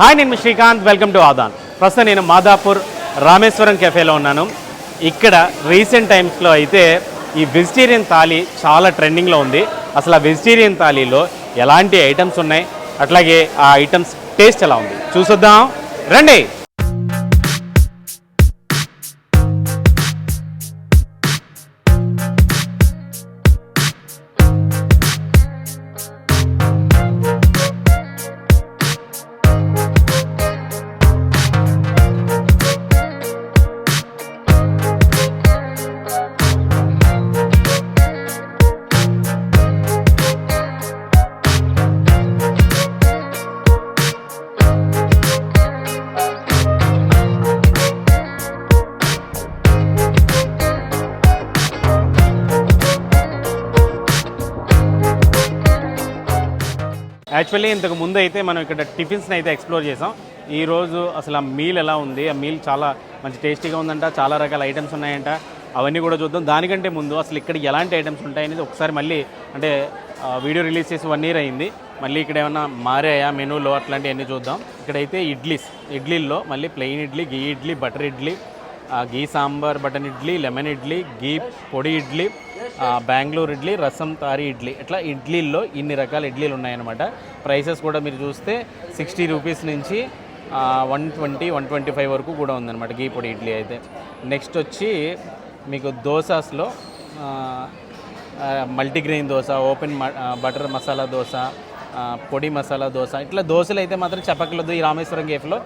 Hi నేను Srikanth. Welcome to Aadan. ప్రస్తుతం నేను మాదాపూర్ రామేశ్వరం కెఫేలో ఉన్నాను. ఇక్కడ రీసెంట్ టైమ్స్లో అయితే ఈ వెజిటేరియన్ థాలీ చాలా ట్రెండింగ్లో ఉంది. అసలు ఆ వెజిటేరియన్ థాలీలో ఎలాంటి ఐటమ్స్ ఉన్నాయి? అట్లాగే ఆ ఐటమ్స్ టేస్ట్ ఎలా ఉంది? చూసొద్దాం. రండి. యాక్చువల్లీ ఇంతకు ముందు అయితే మనం ఇక్కడ టిఫిన్స్ని అయితే ఎక్స్ప్లోర్ చేసాం. ఈరోజు అసలు ఆ మీల్ ఎలా ఉంది? ఆ మీల్ చాలా మంచి టేస్టీగా ఉందంట చాలా రకాల ఐటమ్స్ ఉన్నాయంట. అవన్నీ కూడా చూద్దాం. దానికంటే ముందు అసలు ఇక్కడ ఎలాంటి ఐటమ్స్ ఉంటాయనేది ఒకసారి మళ్ళీ అంటే వీడియో రిలీజ్ చేసి వన్ ఇయర్ అయింది. మళ్ళీ ఇక్కడ ఏమైనా మారాయా మెనూలో అట్లాంటివన్నీ చూద్దాం. ఇక్కడైతే ఇడ్లీస్ ఇడ్లీల్లో మళ్ళీ plain idli ghee idli butter idli ghee sambar butter idli lemon idli ghee పొడి ఇడ్లీ బెంగళూరు ఇడ్లీ రసం తారి ఇడ్లీ. ఇట్లా ఇడ్లీల్లో ఇన్ని రకాల ఇడ్లీలు ఉన్నాయన్నమాట. ప్రైసెస్ కూడా మీరు చూస్తే సిక్స్టీ రూపీస్ నుంచి one twenty one twenty five వరకు కూడా ఉందన్నమాట గీ పొడి ఇడ్లీ అయితే. నెక్స్ట్ వచ్చి మీకు దోసాస్లో multigrain dosa open butter masala dosa పొడి మసాలా దోశ. ఇట్లా దోశలు అయితే మాత్రం చెప్పకలేదు ఈ రామేశ్వరం కేఫ్లో.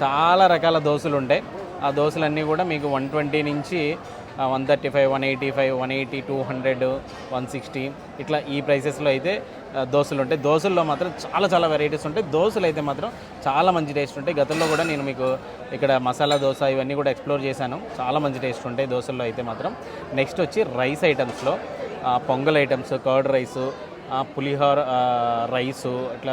చాలా రకాల దోశలు ఉంటాయి ఆ దోశలన్నీ కూడా మీకు వన్ ట్వంటీ నుంచి one thirty five one eighty five one eighty two hundred one sixty ఇట్లా ఈ ప్రైసెస్లో అయితే దోశలు ఉంటాయి. దోశల్లో మాత్రం చాలా చాలా వెరైటీస్ ఉంటాయి. దోశలు అయితే మాత్రం చాలా మంచి టేస్ట్ ఉంటాయి. గతంలో కూడా నేను మీకు ఇక్కడ మసాలా దోశ ఇవన్నీ కూడా ఎక్స్ప్లోర్ చేశాను. చాలా మంచి టేస్ట్ ఉంటాయి దోశల్లో అయితే మాత్రం. నెక్స్ట్ వచ్చి రైస్ ఐటమ్స్లో పొంగల్ ఐటమ్స్ కర్డ్ రైసు పులిహోర రైసు ఇట్లా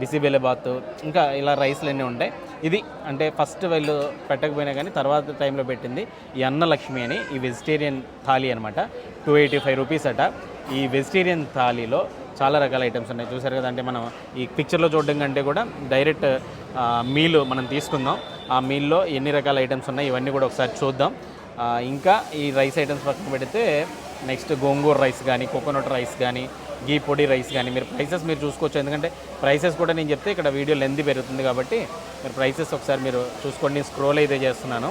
బిసిబెలబాత్ ఇంకా ఇలా రైస్లు అన్నీ ఉంటాయి. ఇది అంటే ఫస్ట్ వీళ్ళు పెట్టకపోయినా కానీ తర్వాత టైంలో పెట్టింది ఈ అన్నలక్ష్మి అని ఈ వెజిటేరియన్ థాలీ అనమాట టూ ఎయిటీ ఫైవ్ రూపీస్ అట. ఈ వెజిటేరియన్ థాలీలో చాలా రకాల ఐటమ్స్ ఉన్నాయి. చూసారు కదా అంటే మనం ఈ పిక్చర్లో చూడడం కంటే కూడా డైరెక్ట్ మీల్ మనం తీసుకుందాం. ఆ మీల్లో ఎన్ని రకాల ఐటమ్స్ ఉన్నాయి ఇవన్నీ కూడా ఒకసారి చూద్దాం. ఇంకా ఈ రైస్ ఐటమ్స్ పక్కన పెడితే నెక్స్ట్ గోంగూర రైస్ కానీ కోకోనట్ రైస్ కానీ గీ పొడి రైస్ కానీ మీరు ప్రైసెస్ మీరు చూసుకోవచ్చు. ఎందుకంటే ప్రైసెస్ కూడా నేను చెప్తే ఇక్కడ వీడియో లెంది పెరుగుతుంది కాబట్టి మీరు ప్రైసెస్ ఒకసారి మీరు చూసుకోండి. నేను స్క్రోల్ అయితే చేస్తున్నాను.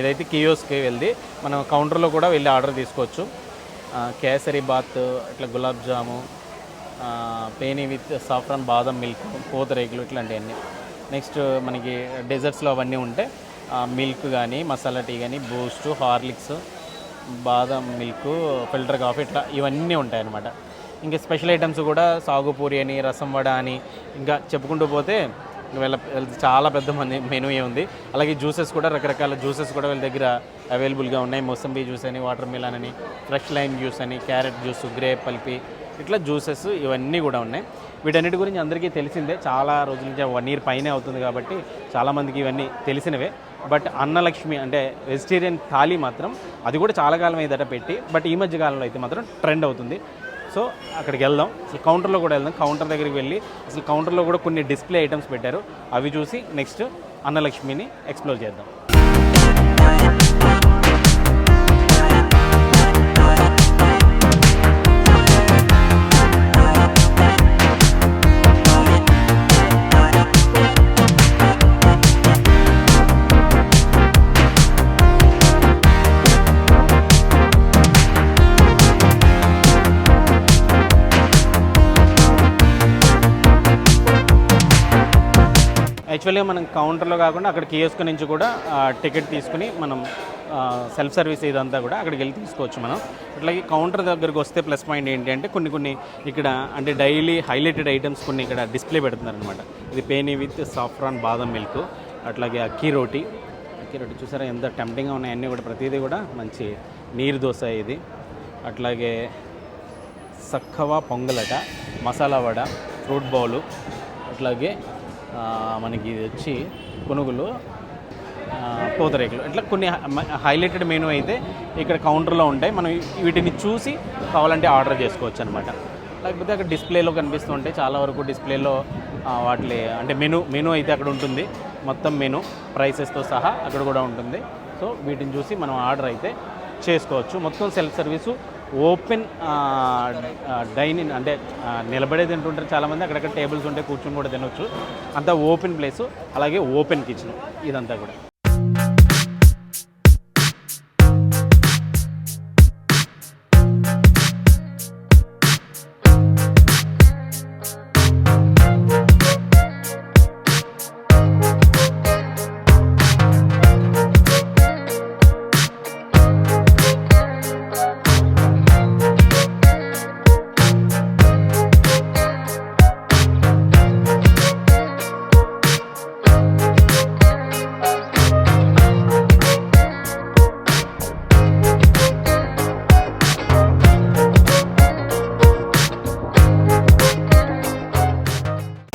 ఇదైతే కియోస్కి వెళ్ళి మనం కౌంటర్లో కూడా వెళ్ళి ఆర్డర్ తీసుకోవచ్చు. కేసరి బాత్ ఇట్లా గులాబ్ జాము ఆ, పేని విత్ సాఫ్రాన్ బాదం మిల్క్ పూతరేకులు ఇట్లాంటివన్నీ. నెక్స్ట్ మనకి డెజర్ట్స్లో అవన్నీ ఉంటాయి మిల్క్ కానీ మసాలా టీ కానీ బూస్ట్ హార్లిక్స్ బాదం మిల్క్ ఫిల్టర్ కాఫీ ఇట్లా ఇవన్నీ ఉంటాయన్నమాట. ఇంకా స్పెషల్ ఐటమ్స్ కూడా సాగు పూరి అని రసం వడ అని ఇంకా చెప్పుకుంటూ పోతే వీళ్ళ చాలా పెద్ద మంది మెనూ ఉంది. అలాగే జ్యూసెస్ కూడా రకరకాల జ్యూసెస్ కూడా వీళ్ళ దగ్గర అవైలబుల్గా ఉన్నాయి. మొసంబీ జ్యూస్ అని వాటర్ మిలన్ అని ఫ్రెష్ లైమ్ జ్యూస్ అని క్యారెట్ జ్యూస్ గ్రేప్ పల్పి ఇట్లా జ్యూసెస్ ఇవన్నీ కూడా ఉన్నాయి. వీటన్నిటి గురించి అందరికీ తెలిసిందే. చాలా రోజుల నుంచి వన్ ఇయర్ పైనే అవుతుంది కాబట్టి చాలామందికి ఇవన్నీ తెలిసినవే. బట్ అన్నలక్ష్మి అంటే వెజిటేరియన్ థాలీ మాత్రం అది కూడా చాలా కాలం అయితే పెట్టి బట్ ఈ మధ్య కాలంలో అయితే మాత్రం ట్రెండ్ అవుతుంది. సో అక్కడికి వెళ్దాం. అసలు కౌంటర్లో కూడా వెళ్దాం. కౌంటర్ దగ్గరికి వెళ్ళి అసలు కౌంటర్లో కూడా కొన్ని డిస్ప్లే ఐటమ్స్ పెట్టారు. అవి చూసి నెక్స్ట్ అన్నలక్ష్మిని ఎక్స్ప్లోర్ చేద్దాం. యాక్చువల్గా మనం కౌంటర్లో కాకుండా అక్కడ కియోస్క్ నుంచి కూడా టికెట్ తీసుకుని మనం సెల్ఫ్ సర్వీస్ ఇదంతా కూడా అక్కడికి వెళ్ళి తీసుకోవచ్చు మనం. అట్లాగే కౌంటర్ దగ్గరకు వస్తే ప్లస్ పాయింట్ ఏంటి అంటే కొన్ని కొన్ని ఇక్కడ అంటే డైలీ హైలైటెడ్ ఐటమ్స్ కొన్ని ఇక్కడ డిస్ప్లే పెడుతున్నారనమాట ఇది పేని విత్ సాఫ్రాన్ బాదం మిల్క్ అట్లాగే అక్కీ రోటీ. అక్కీ రోటీ చూసారా ఎంత టెంప్టింగ్గా ఉన్నాయి అన్నీ కూడా. ప్రతిదీ కూడా మంచి నీరు దోశ ఇది. అట్లాగే సక్కవా పొంగలట మసాలా వడ ఫ్రూట్ బౌలు అట్లాగే మనకి ఇది వచ్చి పునుగులు పూతరేకులు. ఇట్లా కొన్ని హైలైటెడ్ మెనూ అయితే ఇక్కడ కౌంటర్లో ఉంటాయి. మనం వీటిని చూసి కావాలంటే ఆర్డర్ చేసుకోవచ్చు అనమాట లేకపోతే అక్కడ డిస్ప్లేలో కనిపిస్తుంటాయి చాలా వరకు డిస్ప్లేలో వాటి అంటే మెనూ మెనూ అయితే అక్కడ ఉంటుంది. మొత్తం మెనూ ప్రైసెస్తో సహా అక్కడ కూడా ఉంటుంది. సో వీటిని చూసి మనం ఆర్డర్ అయితే చేసుకోవచ్చు. మొత్తం సెల్ఫ్ సర్వీసు ఓపెన్ డైనింగ్ అంటే నిలబడే తింటుంటారు చాలామంది. అక్కడక్కడ టేబుల్స్ ఉంటే కూర్చొని కూడా తినొచ్చు. అంతా ఓపెన్ ప్లేసు. అలాగే ఓపెన్ కిచెన్. ఇదంతా కూడా.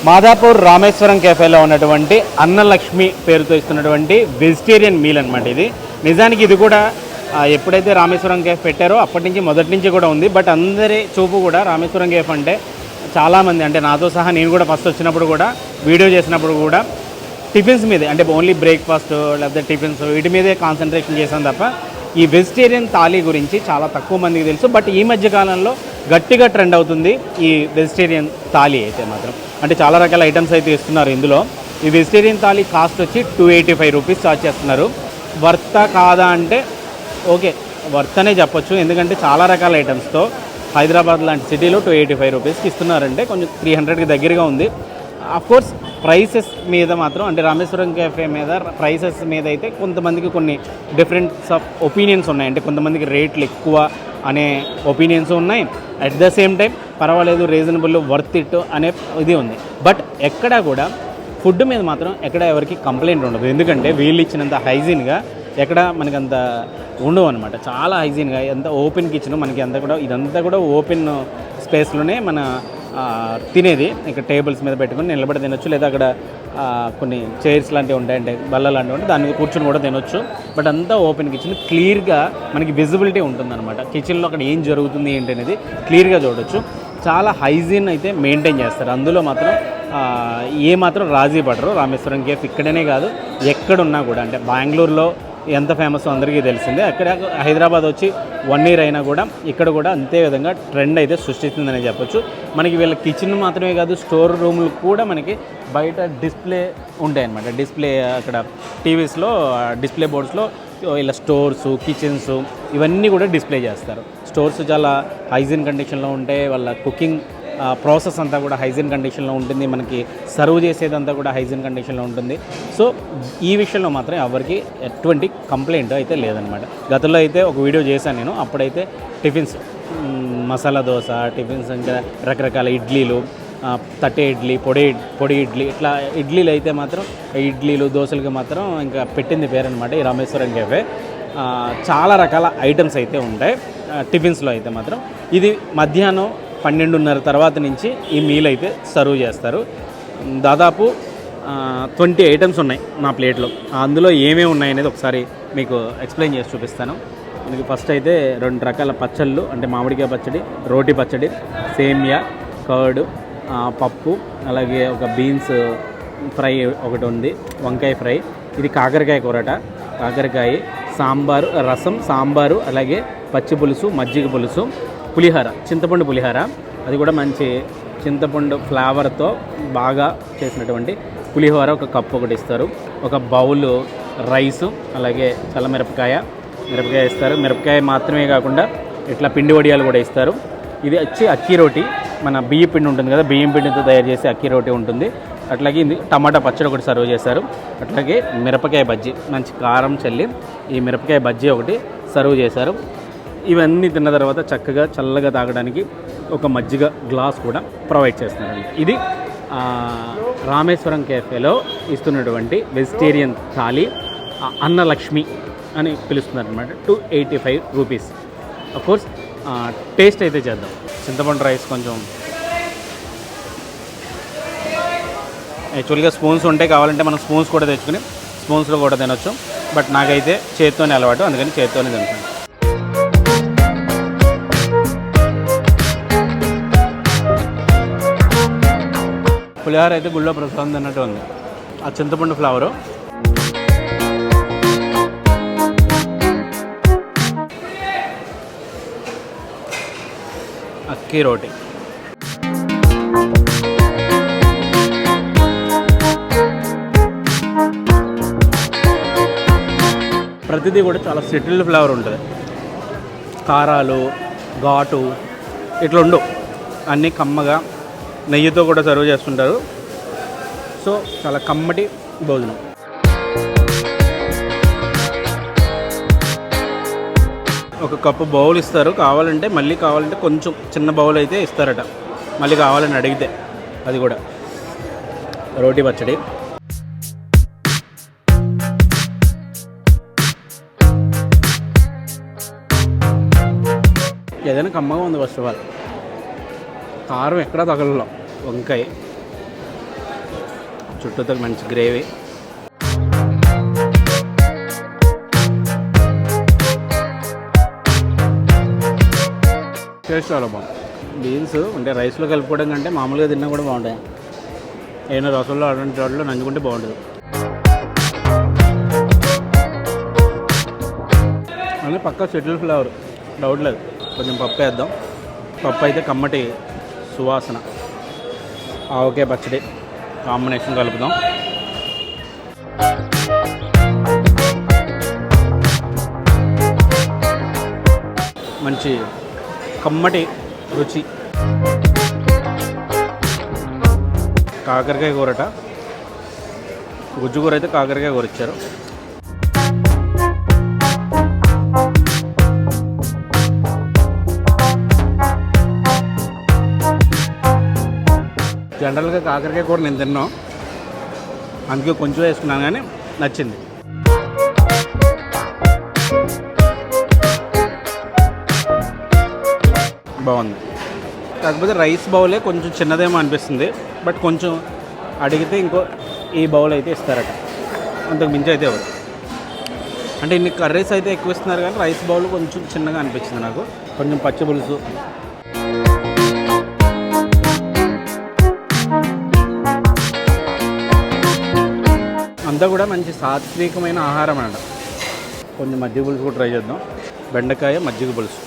మాదాపూర్ రామేశ్వరం కేఫేలో ఉన్నటువంటి అన్నలక్ష్మి పేరుతో ఇస్తున్నటువంటి వెజిటేరియన్ మీల్ అనమాట ఇది. నిజానికి ఇది కూడా ఎప్పుడైతే రామేశ్వరం కేఫ్ పెట్టారో అప్పటి నుంచి మొదటి నుంచి కూడా ఉంది. బట్ అందరి చూపు కూడా రామేశ్వరం కేఫ్ అంటే చాలామంది అంటే నాతో సహా నేను కూడా ఫస్ట్ వచ్చినప్పుడు కూడా వీడియో చేసినప్పుడు కూడా టిఫిన్స్ మీదే అంటే ఓన్లీ బ్రేక్ఫాస్ట్ లేకపోతే టిఫిన్స్ వీటి మీదే కాన్సన్ట్రేషన్ చేశాను తప్ప ఈ వెజిటేరియన్ థాలీ గురించి చాలా తక్కువ మందికి తెలుసు. బట్ ఈ మధ్య కాలంలో గట్టిగా ట్రెండ్ అవుతుంది ఈ వెజిటేరియన్ థాలీ అయితే మాత్రం. అంటే చాలా రకాల ఐటమ్స్ అయితే ఇస్తున్నారు ఇందులో. ఈ వెజిటేరియన్ థాలీ కాస్ట్ వచ్చి two eighty five rupees charge చేస్తున్నారు. వర్త కాదా అంటే ఓకే వర్త్ అనే చెప్పొచ్చు. ఎందుకంటే చాలా రకాల ఐటమ్స్తో హైదరాబాద్ లాంటి సిటీలో టూ ఎయిటీ ఫైవ్ రూపీస్కి ఇస్తున్నారంటే కొంచెం త్రీ హండ్రెడ్కి దగ్గరగా ఉంది. కోర్స్ ప్రైసెస్ మీద మాత్రం అంటే రామేశ్వరం కేఫే మీద ప్రైసెస్ మీద అయితే కొంతమందికి కొన్ని డిఫరెంట్స్ ఆఫ్ ఒపీనియన్స్ ఉన్నాయి. అంటే కొంతమందికి రేట్లు ఎక్కువ అనే ఒపీనియన్స్ ఉన్నాయి. అట్ ద సేమ్ టైం పర్వాలేదు రీజనబుల్ వర్త్ ఇట్ అనే ఇది ఉంది. బట్ ఎక్కడా కూడా ఫుడ్ మీద మాత్రం ఎక్కడ ఎవరికి కంప్లైంట్ ఉండదు. ఎందుకంటే వీళ్ళు ఇచ్చినంత హైజీన్గా ఎక్కడ మనకి అంత ఉండవు అనమాట చాలా హైజీన్గా ఎంత ఓపెన్ కిచెన్ మనకి అంతా కూడా ఇదంతా కూడా ఓపెన్ స్పేస్లోనే మన తినేది. ఇక్కడ టేబుల్స్ మీద పెట్టుకొని నిలబడి తినొచ్చు. లేదా అక్కడ కొన్ని చైర్స్ లాంటివి ఉంటాయంటే బల్ల లాంటివి ఉంటాయి దాని మీద కూర్చొని కూడా తినొచ్చు. బట్ అంతా ఓపెన్ కిచెన్ క్లియర్గా మనకి విజిబిలిటీ ఉంటుందన్నమాట. కిచెన్లో అక్కడ ఏం జరుగుతుంది ఏంటి అనేది క్లియర్గా చూడొచ్చు. చాలా హైజీన్ అయితే మెయింటైన్ చేస్తారు. అందులో మాత్రం ఏ మాత్రం రాజీ పడరు. రామేశ్వరం కేఫ్ ఇక్కడనే కాదు. ఎక్కడున్నా కూడా అంటే బెంగళూరులో ఎంత ఫేమస్ అందరికీ తెలిసిందే. అక్కడ హైదరాబాద్ వచ్చి వన్ ఇయర్ అయినా కూడా ఇక్కడ కూడా అంతే విధంగా ట్రెండ్ అయితే సృష్టిస్తుందని చెప్పొచ్చు. మనకి వీళ్ళ కిచెన్ మాత్రమే కాదు స్టోర్ రూమ్లు కూడా మనకి బయట డిస్ప్లే ఉంటాయి అన్నమాట. డిస్ప్లే అక్కడ టీవీస్లో డిస్ప్లే బోర్డ్స్లో ఇలా స్టోర్స్ కిచెన్స్ ఇవన్నీ కూడా డిస్ప్లే చేస్తారు. స్టోర్స్ చాలా హైజీన్ కండిషన్లో ఉంటాయి వాళ్ళ కుకింగ్ ప్రాసెస్ అంతా కూడా హైజీన్ కండిషన్లో ఉంటుంది. మనకి సర్వ్ చేసేదంతా కూడా హైజీన్ కండిషన్లో ఉంటుంది. సో ఈ విషయంలో మాత్రం ఎవరికి ఎటువంటి కంప్లైంట్ అయితే లేదనమాట గతంలో అయితే ఒక వీడియో చేశాను నేను. అప్పుడైతే టిఫిన్స్ మసాలా దోశ టిఫిన్స్ ఇంకా రకరకాల ఇడ్లీలు తట్టే ఇడ్లీ పొడి పొడి ఇడ్లీ ఇట్లా ఇడ్లీలు అయితే మాత్రం ఇడ్లీలు దోశలకి మాత్రం ఇంకా పెట్టింది పేరనమాట ఈ రామేశ్వరం కేఫే చాలా రకాల ఐటమ్స్ అయితే ఉంటాయి. టిఫిన్స్లో అయితే మాత్రం. ఇది మధ్యాహ్నం పన్నెండున్నర తర్వాత నుంచి ఈ మీల్ అయితే సర్వ్ చేస్తారు. దాదాపు ట్వంటీ ఐటమ్స్ ఉన్నాయి నా ప్లేట్లో. అందులో ఏమేమి ఉన్నాయి అనేది ఒకసారి మీకు ఎక్స్ప్లెయిన్ చేసి చూపిస్తాను. మీకు ఫస్ట్ అయితే రెండు రకాల పచ్చళ్ళు అంటే మామిడికాయ పచ్చడి రోటి పచ్చడి సేమియా కర్డ్ పప్పు అలాగే ఒక బీన్స్ ఫ్రై ఒకటి ఉంది వంకాయ ఫ్రై. ఇది కాకరకాయ కూరట. కాకరకాయ సాంబారు రసం సాంబారు అలాగే పచ్చి పులుసు మజ్జిగ పులుసు పులిహోర చింతపండు పులిహోర. అది కూడా మంచి చింతపండు ఫ్లేవర్తో బాగా చేసినటువంటి పులిహోర ఒక కప్పు ఒకటి ఇస్తారు. ఒక బౌల్ రైసు అలాగే చల్లమిరపకాయ మిరపకాయ. ఇస్తారు. మిరపకాయ మాత్రమే కాకుండా ఇట్లా పిండి వడియాలు కూడా ఇస్తారు. ఇది వచ్చి అక్కీ రోటి. మన బియ్య పిండి ఉంటుంది కదా బియ్యం పిండితో తయారు చేసే అక్కీ రోటి ఉంటుంది. అట్లాగే ఇది టమాటా పచ్చడి ఒకటి సర్వ్ చేశారు అట్లాగే మిరపకాయ బజ్జీ మంచి కారం చల్లి ఈ మిరపకాయ బజ్జీ ఒకటి సర్వ్ చేశారు. ఇవన్నీ తిన్న తర్వాత చక్కగా చల్లగా తాగడానికి ఒక మజ్జిగ గ్లాస్ కూడా ప్రొవైడ్ చేస్తున్నారండి ఇది రామేశ్వరం కేఫేలో ఇస్తున్నటువంటి వెజిటేరియన్ థాలీ అన్నలక్ష్మి అని పిలుస్తుందన్నమాట two eighty five rupees course taste అయితే చేద్దాం. చింతపండు రైస్ కొంచెం. యాక్చువల్గా స్పూన్స్ ఉంటే కావాలంటే మనం స్పూన్స్ కూడా తెచ్చుకుని స్పూన్స్లో కూడా తినొచ్చు. బట్ నాకైతే చేత్తోనే అలవాటు అందుకని చేత్తోనే తింటాను పులిహార అయితే గుళ్ళో ప్రసాదం అన్నట్టు ఉంది. ఆ చింతపండు ఫ్లవరు. అక్కీ రోటి. ప్రతిదీ కూడా చాలా సెటిల్డ్ ఫ్లేవర్ ఉంటుంది. కారాలు ఘాటు ఇట్లా ఉండవు అన్నీ కమ్మగా నెయ్యితో కూడా సర్వ్ చేస్తుంటారు. సో చాలా కమ్మటి భోజనం. ఒక కప్పు బౌల్ ఇస్తారు. కావాలంటే మళ్ళీ కావాలంటే కొంచెం చిన్న బౌల్ అయితే ఇస్తారట. మళ్ళీ కావాలని అడిగితే అది కూడా. రోటీ పచ్చడి. ఏదైనా కమ్మగా ఉంది ఫస్ట్ ఆఫ్ ఆల్. కారం ఎక్కడా తగలలో వంకాయ. చుట్టూతో మంచి గ్రేవీ. టేస్ట్ చాలా బాగుంది. బీన్స్ అంటే రైస్లో కలుపుకోవడం కంటే మామూలుగా తిన్నా కూడా బాగుంటాయి. ఏమైనా రసంలో అలాంటి వాటిలో నంచుకుంటే బాగుంటుంది. అలాగే పక్క షెటిల్ ఫ్లవర్ డౌట్ లేదు. కొంచెం పప్పు వేద్దాం. పప్పు అయితే కమ్మటి సువాసన. ఆవకాయ పచ్చడి కాంబినేషన్ కలుపుదాం. మంచి కమ్మటి రుచి. కాకరకాయ కూరట. గుజ్జు కూర అయితే కాకరకాయ కూర ఇచ్చారు. జనరల్గా కాకరకాయ కూర నేను తిన్నాను. అందుకే కొంచెం వేసుకున్నాను కానీ నచ్చింది. బాగుంది. కాకపోతే రైస్ బౌలే కొంచెం చిన్నదేమో అనిపిస్తుంది. బట్ కొంచెం అడిగితే ఇంకో ఈ బౌల్ అయితే ఇస్తారట. అంతకు మించి అయితే ఎవరు. అంటే ఇన్ని కర్రీస్ అయితే ఎక్కువ ఇస్తున్నారు కానీ రైస్ బౌల్ కొంచెం చిన్నగా అనిపించింది నాకు. కొంచెం పచ్చి పులుసు ఇదంతా కూడా మంచి సాత్వికమైన ఆహారం అన్నమాట. కొంచెం మజ్జిగ పులుసు కూడా ట్రై చేద్దాం. బెండకాయ మజ్జిగ పులుసు.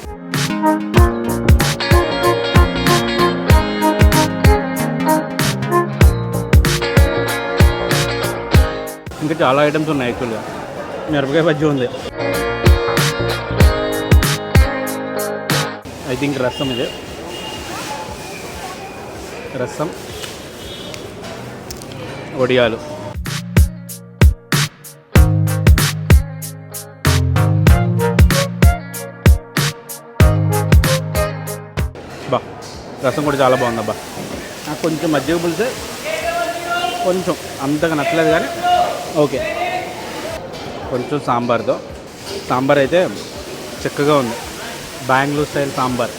ఇంకా చాలా ఐటమ్స్ ఉన్నాయి యాక్చువల్గా మిరపకాయ బజ్జీ ఉంది. ఐ థింక్ రసం ఇది. రసం. వడియాలు. రసం కూడా చాలా బాగుందబ్బా. నాకు కొంచెం మజ్జిగ పులిసే కొంచెం అంతగా నచ్చలేదు కానీ ఓకే. కొంచెం సాంబార్తో. సాంబార్ అయితే చక్కగా ఉంది. Bengaluru style sambar.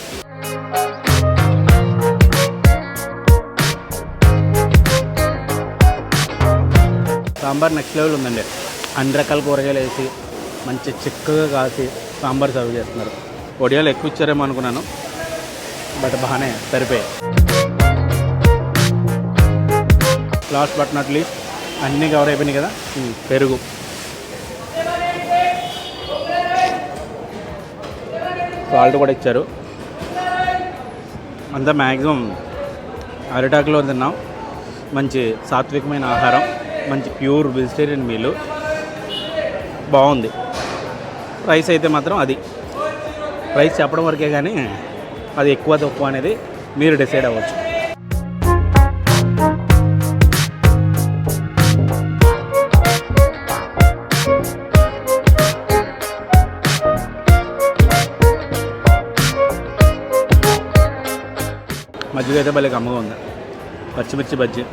Sambar next level ఉందండి. అన్ని రకాల కూరగాయలు వేసి మంచి చిక్కగా కాసి సాంబార్ సర్వ్ చేస్తున్నారు. వడియాలు ఎక్కువ ఇచ్చారేమో అనుకున్నాను. బట్ బాగానే సరిపోయాయి. లాస్ట్ బట్ నాట్ లీస్ట్ అన్నీ కవర్ అయిపోయినాయి కదా? పెరుగు. సాల్ట్ కూడా ఇచ్చారు. అంతా మ్యాక్సిమం అరిటాకులో తిన్నాం. మంచి సాత్వికమైన ఆహారం మంచి ప్యూర్ వెజిటేరియన్ మీలు బాగుంది. రైస్ అయితే మాత్రం అది. రైస్ చెప్పడం వరకే కానీ అది ఎక్కువ తక్కువ అనేది మీరు డిసైడ్ అవ్వచ్చు. మజ్జిగ అయితే భలే కమ్మగా ఉంది. పచ్చిమిర్చి బజ్జి.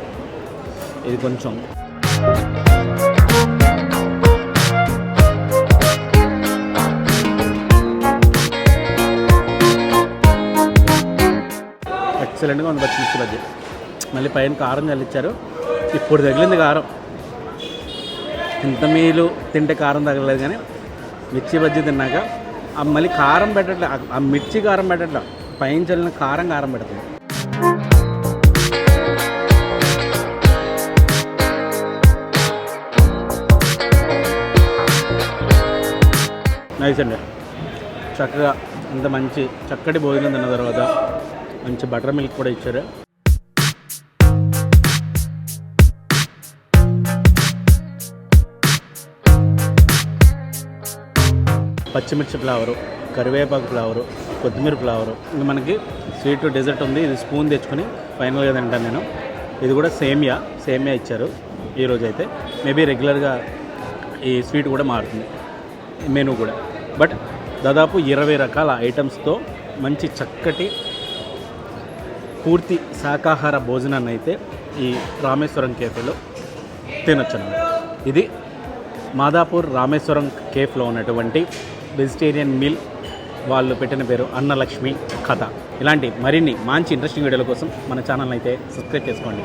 ఇది కొంచెం ఎక్సలెంట్గా ఉంది పచ్చిమిర్చి బజ్జీ. మళ్ళీ పైన కారం చల్లిచ్చారు. ఇప్పుడు తగిలింది కారం. ఇంత మీలు తింటే కారం తగలలేదు కానీ మిర్చి బజ్జీ తిన్నాక ఆ మళ్ళీ కారం పెట్టట్లే. ఆ- ఆ మిర్చి కారం పెట్టట్లే. పైన చల్లిన కారం కారం పెడుతుంది నైస్ అండి. చక్కగా ఇంత మంచి చక్కటి భోజనం తిన్న తర్వాత మంచి బటర్ మిల్క్ కూడా ఇచ్చారు. పచ్చిమిర్చి ఫ్లేవరు కరివేపాకు ఫ్లేవరు కొత్తిమీర ఫ్లేవరు. ఇంకా మనకి స్వీట్ డెజర్ట్ ఉంది ఇది స్పూన్ తెచ్చుకొని ఫైనల్గా తింటాను నేను. ఇది కూడా సేమియా సేమియా ఇచ్చారు ఈరోజు అయితే మేబీ రెగ్యులర్గా ఈ స్వీట్ కూడా మారుతుంది మెనూ కూడా. బట్ దాదాపు ఇరవై రకాల ఐటమ్స్తో మంచి చక్కటి పూర్తి శాకాహార భోజనాన్ని అయితే ఈ రామేశ్వరం కేఫ్లో తినొచ్చు ఇది మాదాపూర్ రామేశ్వరం కేఫ్లో ఉన్నటువంటి వెజిటేరియన్ మీల్ వాళ్ళు పెట్టిన పేరు అన్నలక్ష్మి కథ. ఇలాంటి మరిన్ని మంచి ఇంట్రెస్టింగ్ వీడియోల కోసం మన ఛానల్ అయితే సబ్స్క్రైబ్ చేసుకోండి.